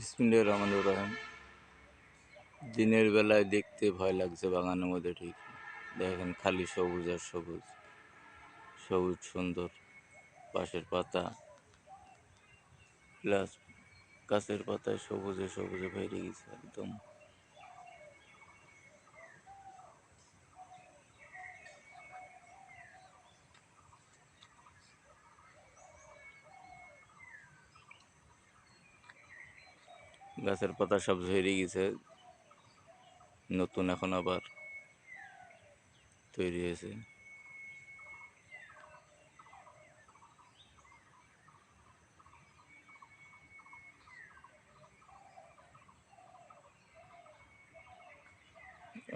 বিসমিল্লা রহমান রহিম দিনের বেলায় দেখতে ভয় লাগছে বাগানের মধ্যে ঠিক দেখেন খালি সবুজ আর সবুজ সবুজ সুন্দর পাশের পাতা প্লাস গাছের পাতায় সবুজে সবুজে ভেড়ে গেছে একদম গাছের পাতা সব ঝরে গিয়েছে নতুন এখন আবার তৈরি হয়েছে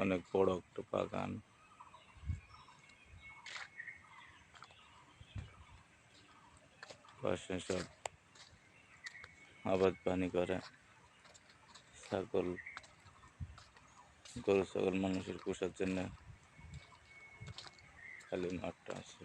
অনেক বড় একটু বাগান পাশে সব অবাদ পানি করা ছাগল গরু ছাগল মানুষের পোষার জন্য খালি মাঠটা আছে